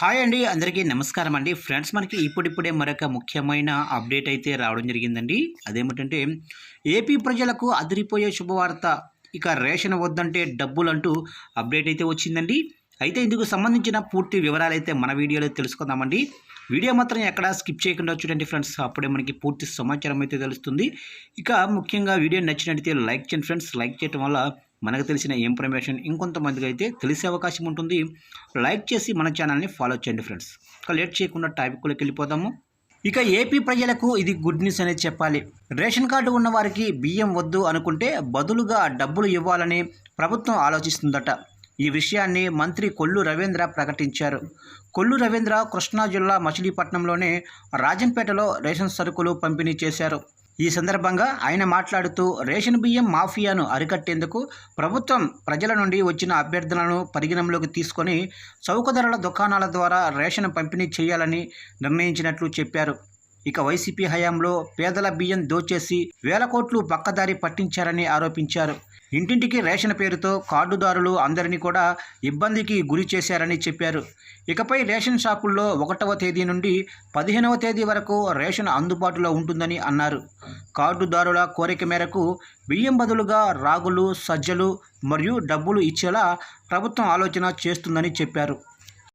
Hi అండి అందరికీ నమస్కారం అండి. ఫ్రెండ్స్ మనకి ఇప్పుడిప్పుడే మరొక ముఖ్యమైన అప్డేట్ అయితే రావడం జరిగిందండి. అదేమిటంటే ఏపీ ప్రజలకు అదిరిపోయే శుభవార్త ఇక రేషన్ వద్దంటే డబ్బులు అంటూ అప్డేట్ అయితే వచ్చిందండి. అయితే ఇందుకు సంబంధించిన పూర్తి వివరాలు అయితే మన వీడియోలో తెలుసుకుందామండి. వీడియో మాత్రం ఎక్కడ స్కిప్ చేయకుండా చూడండి ఫ్రెండ్స్. అప్పుడే మనకి పూర్తి సమాచారం అయితే తెలుస్తుంది. ఇక ముఖ్యంగా వీడియో నచ్చినట్టయితే లైక్ చేయండి ఫ్రెండ్స్. లైక్ చేయడం వల్ల మనకు తెలిసిన ఇన్ఫర్మేషన్ ఇంకొంతమందికి అయితే తెలిసే అవకాశం ఉంటుంది. లైక్ చేసి మన ఛానల్ని ఫాలో చేయండి ఫ్రెండ్స్ ఇక లేట్ చేయకుండా టాపిక్లోకి వెళ్ళిపోదాము. ఇక ఏపీ ప్రజలకు ఇది గుడ్ న్యూస్ అనేది చెప్పాలి. రేషన్ కార్డు ఉన్న వారికి బియ్యం వద్దు అనుకుంటే బదులుగా డబ్బులు ఇవ్వాలని ప్రభుత్వం ఆలోచిస్తుందట. ఈ విషయాన్ని మంత్రి కొల్లు రవీంద్ర ప్రకటించారు. కొల్లు రవీంద్ర కృష్ణా జిల్లా మచిలీపట్నంలోనే రాజంపేటలో రేషన్ సరుకులు పంపిణీ చేశారు. ఈ సందర్భంగా ఆయన మాట్లాడుతూ రేషన్ బియ్యం మాఫియాను అరికట్టేందుకు ప్రభుత్వం ప్రజల నుండి వచ్చిన అభ్యర్థనలను పరిగణనలోకి తీసుకొని చౌక ధరల దుకాణాల ద్వారా రేషన్ పంపిణీ చేయాలని నిర్ణయించినట్లు చెప్పారు. ఇక వైసీపీ హయాంలో పేదల బియ్యం దోచేసి వేల కోట్లు పక్కదారి పట్టించారని ఆరోపించారు. ఇంటింటికి రేషన్ పేరుతో కార్డుదారులు అందరినీ కూడా ఇబ్బందికి గురి చేశారని చెప్పారు. ఇకపై రేషన్ షాపుల్లో ఒకటవ తేదీ నుండి పదిహేనవ తేదీ వరకు రేషన్ అందుబాటులో ఉంటుందని అన్నారు. కార్డుదారుల కోరిక మేరకు బియ్యం బదులుగా రాగులు సజ్జలు మరియు డబ్బులు ఇచ్చేలా ప్రభుత్వం ఆలోచన చేస్తుందని చెప్పారు.